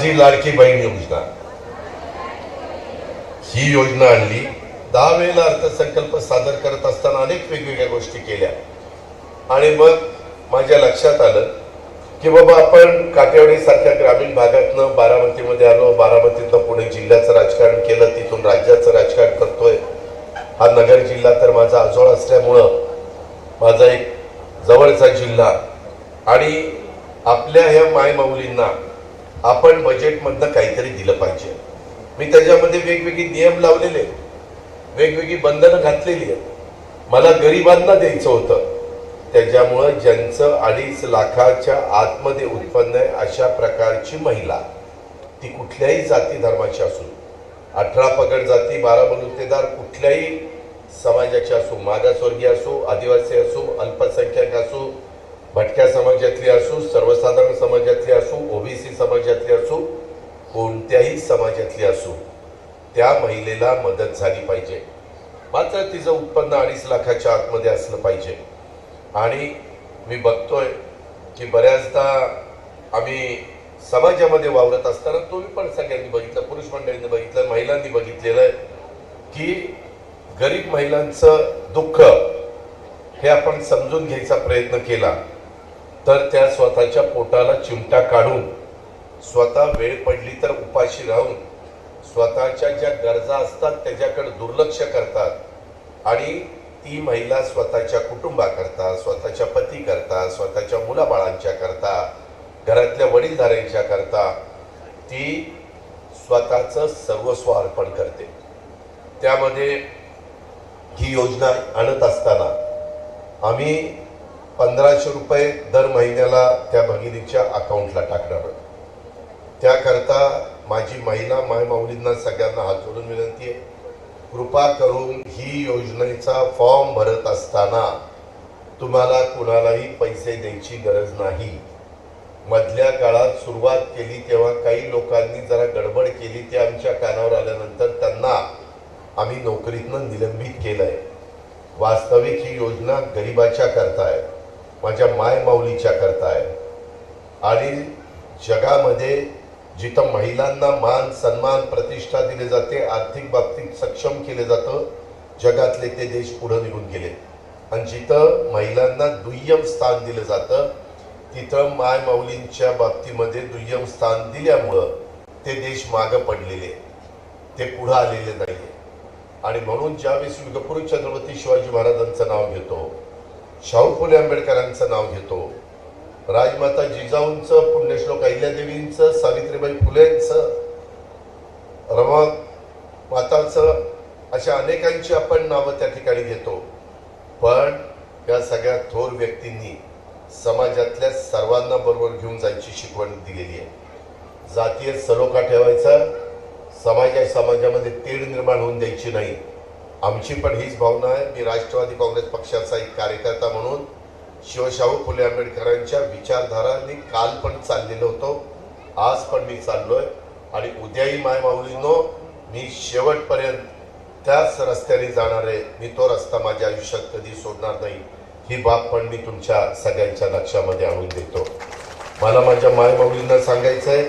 माझी लाडकी बहीण योजना ही योजना आणली. दहा वेळेला अर्थसंकल्प सादर करत असताना अनेक वेगवेगळ्या गोष्टी केल्या. आणि मग माझ्या लक्षात आलं की बाबा आपण काटेवाडी सारख्या ग्रामीण भागातनं बारामतीमध्ये आलो. बारामतीतनं पुणे जिल्ह्याचं राजकारण केलं. तिथून राज्याचं राजकारण करतोय. हा नगर जिल्हा तर माझा आजोळ असल्यामुळं माझा एक जवळचा जिल्हा. आणि आपल्या ह्या मायमाऊलींना आपण बजेटमधनं काहीतरी दिलं पाहिजे. मी त्याच्यामध्ये वेगवेगळे नियम लावलेले वेगवेगळी बंधनं घातलेली आहेत. मला गरिबांना द्यायचं होतं. त्याच्यामुळं ज्यांचं अडीच लाखाच्या आतमध्ये उत्पन्न आहे अशा प्रकारची महिला ती कुठल्याही जाती धर्माची असू अठरा पगड जाती बारा बलुतेदार कुठल्याही समाजाची असो मागासवर्गीय असो आदिवासी असो अल्पसंख्याक असो भटक्या समाजातली असो सर्वसाधारण समाजातली समाजातली असो कोणत्याही समाजातली असो त्या महिलेला मदत झाली पाहिजे. मात्र तिचं उत्पन्न अडीच लाखाच्या आतमध्ये असलं पाहिजे. आणि मी बघतोय की बऱ्याचदा आम्ही समाजामध्ये वावरत असताना तुम्ही पण सगळ्यांनी बघितलं पुरुष मंडळींनी बघितलं महिलांनी बघितलेलं आहे की गरीब महिलांचं दुःख हे आपण समजून घ्यायचा प्रयत्न केला तर त्या स्वतःच्या पोटाला चिमटा काढून स्वतः वेळ पडली तर उपाशी राहून स्वतःच्या ज्या गरजा असतात त्याच्याकडे दुर्लक्ष करतात आणि ती महिला स्वतःच्या कुटुंबाकरता स्वतःच्या पतीकरता स्वतःच्या मुलाबाळांच्या करता घरातल्या वडीलधाऱ्यांच्या करता ती स्वतःचं सर्वस्व अर्पण करते त्यामध्ये ही योजना आणत असताना आम्ही पंधराशे रुपये दर महिन्याला त्या भगिनीच्या अकाउंटला टाकणार आहोत. त्याकरता माझी महिला मायमाऊलींना सगळ्यांना हात जोडून विनंती आहे. कृपा करून ही योजनेचा फॉर्म भरत असताना तुम्हाला कुणालाही पैसे द्यायची गरज नाही. मधल्या काळात सुरुवात केली तेव्हा काही लोकांनी जरा गडबड केली ते आमच्या कानावर आल्यानंतर त्यांना आम्ही नोकरीतनं निलंबित केलंय. वास्तविक ही योजना गरिबाच्या करता आहे माझ्या मायमाऊलीच्या करता आहे आणि जगामध्ये जिथं महिलांना मान सन्मान प्रतिष्ठा दिली जाते आर्थिक बाबतीत सक्षम केले जातं जगातले ते देश पुढे निघून गेले. आणि जिथं महिलांना दुय्यम स्थान दिलं जातं तिथं माय माऊलींच्या बाबतीमध्ये दुय्यम स्थान दिल्यामुळं ते देश मागं पडलेले ते पुढं आलेले नाही आणि म्हणून ज्यावेळेस युगपुरुष छत्रपती शिवाजी महाराजांचं नाव घेतो शाहू फुले आंबेडकरांचं नाव घेतो राजमाता जिजाऊंचं पुण्यश्लोक अहिल्यादेवींचं सावित्रीबाई फुलेंचं रमा माताचं अशा अनेकांची आपण नावं त्या ठिकाणी घेतो. पण या सगळ्या थोर व्यक्तींनी समाजातल्या सर्वांना बरोबर घेऊन जायची शिकवण दिलेली आहे. जातीय सलोखा ठेवायचा समाजा समाजामध्ये तेढ निर्माण होऊन द्यायची नाही. आमची पण हीच भावना आहे. मी राष्ट्रवादी काँग्रेस पक्षाचा एक कार्यकर्ता म्हणून शिवशाहू फुले आंबेडकरांच्या विचारधारांनी काल पण चाललेलो होतो. आज पण मी चाललोय. आणि उद्याही माय माऊलींनो मी शेवटपर्यंत त्याच रस्त्याने जाणार आहे. मी तो रस्ता माझ्या आयुष्यात कधी सोडणार नाही. ही बाब पण मी तुमच्या सगळ्यांच्या लक्षामध्ये आणून देतो. मला माझ्या माय माऊलींना सांगायचं आहे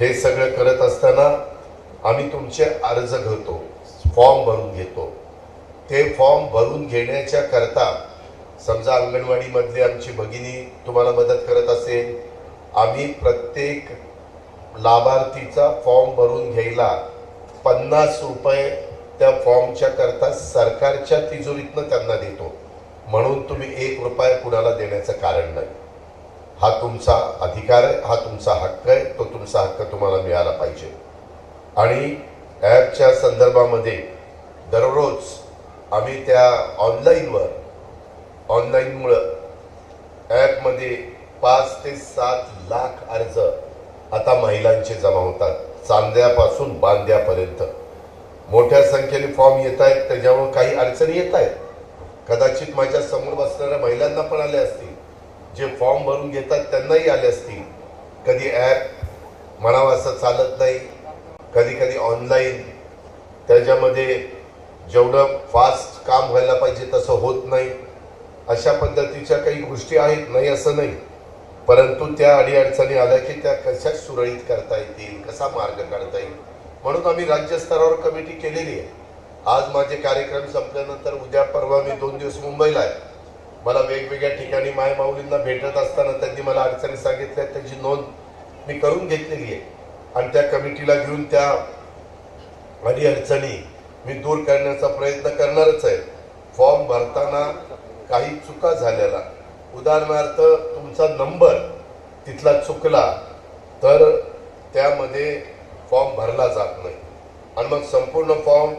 हे सगळं करत असताना आम्ही तुमचे अर्ज घेतो. फॉर्म भरून घेतो. ते फॉर्म भरून घेण्याच्या करता समजा अंगणवाडीमधली आमची भगिनी तुम्हाला मदत करत असेल आम्ही प्रत्येक लाभार्थीचा फॉर्म भरून घ्यायला पन्नास रुपये त्या फॉर्मच्या करता सरकारच्या तिजोरीतनं त्यांना देतो. म्हणून तुम्ही एक रुपया कुणाला देण्याचं कारण नाही. हा तुमचा अधिकार आहे हा तुमचा हक्क आहे तो तुमचा हक्क तुम्हाला मिळाला पाहिजे. आणि ॲपच्या संदर्भामध्ये दररोज आम्ही त्या ऑनलाईनवर ऑनलाईनमुळं ॲपमध्ये पाच ते सात लाख अर्ज आता महिलांचे जमा होतात. चांद्यापासून बांद्यापर्यंत. मोठ्या संख्येने फॉर्म येत आहेत त्याच्यामुळे काही अडचणी येत आहेत. कदाचित माझ्यासमोर बसणाऱ्या महिलांना पण आले असतील. जे फॉर्म भरून घेतात त्यांनाही आले असतील. कधी ॲप म्हणावं असं चालत नाही. कधी कधी ऑनलाईन. त्याच्यामध्ये जेवढं फास्ट काम व्हायला पाहिजे तसं होत नाही. अशा पद्धतीच्या काही गोष्टी आहेत? नाही असं नाही. परंतु त्या अडीअडचणी आल्या की त्या कशा सुरळीत करता येतील? कसा मार्ग काढता येईल? म्हणून आम्ही राज्यस्तरावर कमिटी केलेली आहे. आज माझे कार्यक्रम संपल्यानंतर उद्या परवा मी दोन दिवस मुंबईला आहे. मला वेगवेगळ्या ठिकाणी माय माऊलींना भेटत असताना त्यांनी मला अडचणी सांगितल्या. त्याची नोंद मी करून घेतलेली आहे. आणि त्या कमिटीला घेऊन त्या अडीअडचणी मी दूर करण्याचा प्रयत्न करणारच आहे. फॉर्म भरताना काही चुका झालेला. उदाहरणार्थ तुमचा नंबर तिथला चुकला तर त्यामध्ये फॉर्म भरला जात नाही. आणि मग संपूर्ण फॉर्म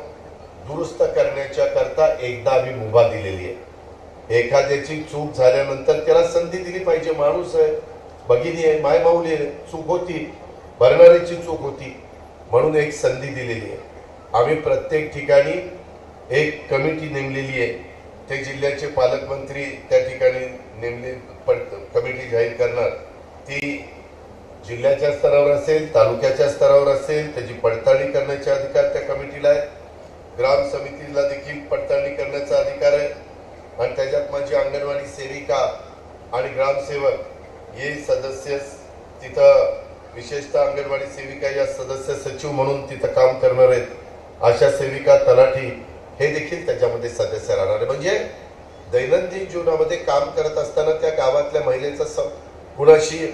दुरुस्त करण्याच्या करता एकदा आम्ही मुभा दिलेली आहे. एखाद्याची चूक झाल्यानंतर त्याला संधी दिली पाहिजे. माणूस आहे भगिनी आहे माय माऊली आहे चूक होती भरणाऱ्याची चूक होती म्हणून एक संधी दिलेली आहे. आम्ही प्रत्येक ठिकाणी एक कमिटी नेमलेली आहे. ते जिल्ह्याचे पालकमंत्री त्या ठिकाणी नेमले पण कमिटी जाहीर करणार. ती जिल्ह्याच्या स्तरावर असेल तालुक्याच्या स्तरावर असेल त्याची पडताळणी करण्याचे अधिकार त्या कमिटीला आहे ग्राम समितीला देखील पडताळणी करण्याचा अधिकार आहे. आणि त्याच्यात माझी अंगणवाडी सेविका आणि ग्रामसेवक हे सदस्य तिथं विशेषतः अंगणवाडी सेविका या सदस्य सचिव म्हणून तिथं काम करणार आहेत. अशा सेविका तलाठी हे देखील त्याच्यामध्ये सदस्य राहणार म्हणजे दैनंदिन जीवनामध्ये काम करत असताना त्या गावातल्या महिलेचा स कुणाशी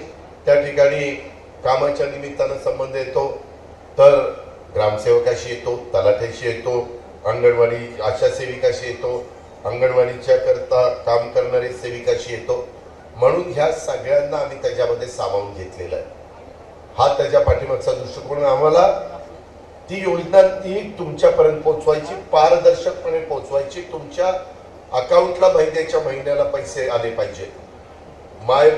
त्या ठिकाणी कामाच्या निमित्तानं संबंध येतो. तर ग्रामसेवकाशी येतो तलाठ्याशी येतो अंगणवाडी आशा सेविकाशी येतो अंगणवाडीच्या करता काम करणारी सेविकाशी येतो. म्हणून ह्या सगळ्यांना आम्ही त्याच्यामध्ये सामावून घेतलेलं आहे. हा त्याच्या पाठीमागचा दृष्टिकोन आम्हाला ती योजना ती तुमच्यापर्यंत पोहोचवायची पारदर्शकपणे पोहोचवायची. तुमच्या अकाउंटला महिन्याच्या महिन्याला पैसे आले पाहिजे. माय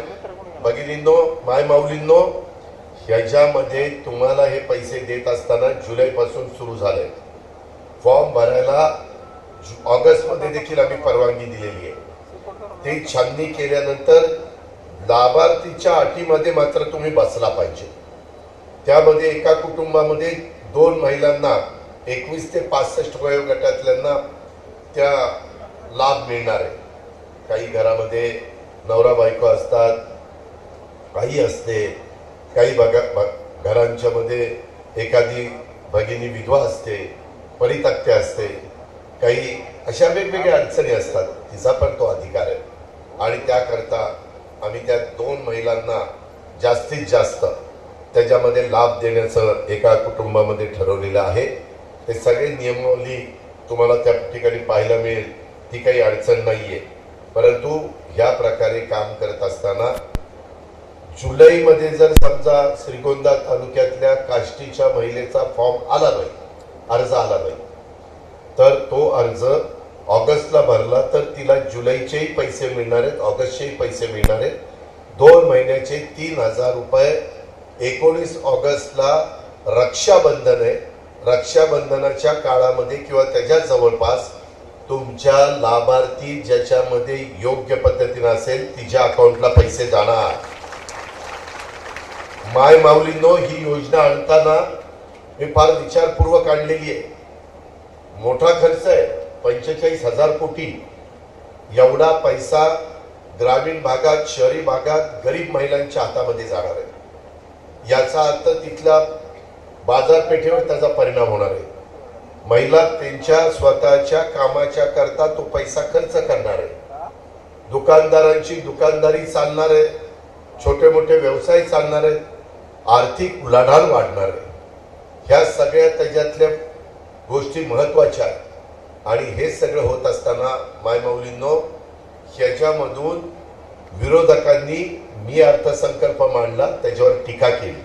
भगिनींनो माय माऊलींनो ह्याच्यामध्ये तुम्हाला हे पैसे देत असताना जुलैपासून सुरू झालंय. फॉर्म भरायला जु- ऑगस्टमध्ये देखील आम्ही परवानगी दिलेली आहे. ते छाननी केल्यानंतर लाभार्थीच्या अटीमध्ये मात्र तुम्ही बसला पाहिजे. त्यामध्ये एका कुटुंबामध्ये दोन महिलांना एकवीस ते पासष्ट वयोगटातल्यांना त्या लाभ मिळणार आहे. काही घरामध्ये नवरा बायको असतात आई असते काही बघा ब- घरांच्या मध्ये एखादी भगिनी विधवा असते परितक्त्या असते काही अशा वेगवेगळ्या अडचणी असतात तिचा पण तो अधिकार आहे. आणि त्याकरता आम्ही त्या दोन महिलांना जास्तीत जास्त त्याच्यामध्ये लाभ देण्याचं एका कुटुंबामध्ये ठरवलेलं आहे. ते सगळे नियमावली तुम्हाला त्या ठिकाणी पाहायला मिळेल. ती काही अडचण नाही आहे परंतु ह्या प्रकारे काम करत असताना जुलैमध्ये जर समजा श्रीगोंदा तालुक्यातल्या काष्टीच्या महिलेचा फॉर्म आला नाही अर्ज आला नाही तर तो अर्ज ऑगस्टला भरला तर तिला जुलैचेही पैसे मिळणार आहेत ऑगस्टचेही पैसे मिळणार आहेत. दोन महिन्याचे तीन हजार रुपये एकोणीस ऑगस्टला रक्षाबंधन आहे. रक्षाबंधनाच्या काळामध्ये किंवा त्याच्या जवळपास तुमच्या लाभार्थी ज्याच्यामध्ये योग्य पद्धतीने असेल तिच्या अकाउंटला पैसे जाणार. माय माऊलींनो ही योजना आणताना मी फार विचारपूर्वक आणलेली आहे. मोठा खर्च आहे. पंचेचाळीस हजार कोटी. एवढा पैसा ग्रामीण भागात शहरी भागात गरीब महिलांच्या हातामध्ये जाणार आहे. याचा अर्थ तिथल्या बाजारपेठेवर त्याचा परिणाम होणार आहे. महिला त्यांच्या स्वतःच्या कामाच्या करता तो पैसा खर्च करणार आहे. दुकानदारांची दुकानदारी चालणार आहे. छोटे मोठे व्यवसाय चालणार आहेत. आर्थिक उलाढाल वाढणार आहे. ह्या सगळ्या त्याच्यातल्या गोष्टी महत्त्वाच्या आहेत. आणि हे सगळं होत असताना मायमाऊलींनो ह्याच्यामधून विरोधकांनी मी अर्थसंकल्प मांडला त्याच्यावर टीका केली.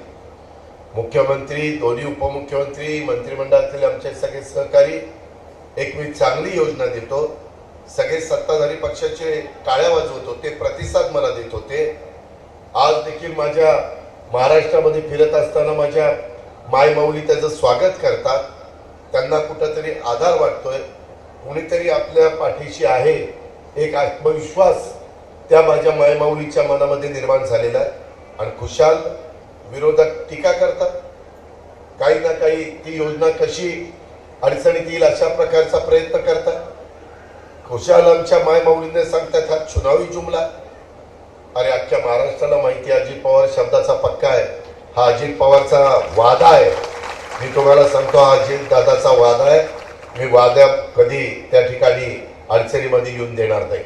मुख्यमंत्री दोन्ही उपमुख्यमंत्री मंत्रिमंडळातील आमचे सगळे सहकारी एक मी चांगली योजना देतो सगळे सत्ताधारी पक्षाचे टाळ्या वाजवत होते प्रतिसाद मला देत होते. आज देखील माझ्या महाराष्ट्रामध्ये फिरत असताना माझ्या मायमाऊली त्याचं स्वागत करतात. त्यांना कुठंतरी आधार वाटतोय. कुणीतरी आपल्या पाठीशी आहे एक आत्मविश्वास त्या माझ्या मायमाऊलीच्या मनामध्ये निर्माण झालेला आहे. आणि खुशाल विरोधक टीका करतात. काही ना काही ती योजना कशी अडचणीत येईल अशा प्रकारचा प्रयत्न करतात. खुशाल आमच्या मायमाऊलीने सांगतात हा चुनावी जुमला. अरे अख्ख्या महाराष्ट्राला माहिती आहे अजित पवार शब्दाचा पक्का आहे. हा अजित पवारचा वादा आहे. मी तुम्हाला सांगतो हा अजित दादाचा वादा आहे. मी वाद्या कधी त्या ठिकाणी अडचणीमध्ये येऊन देणार नाही.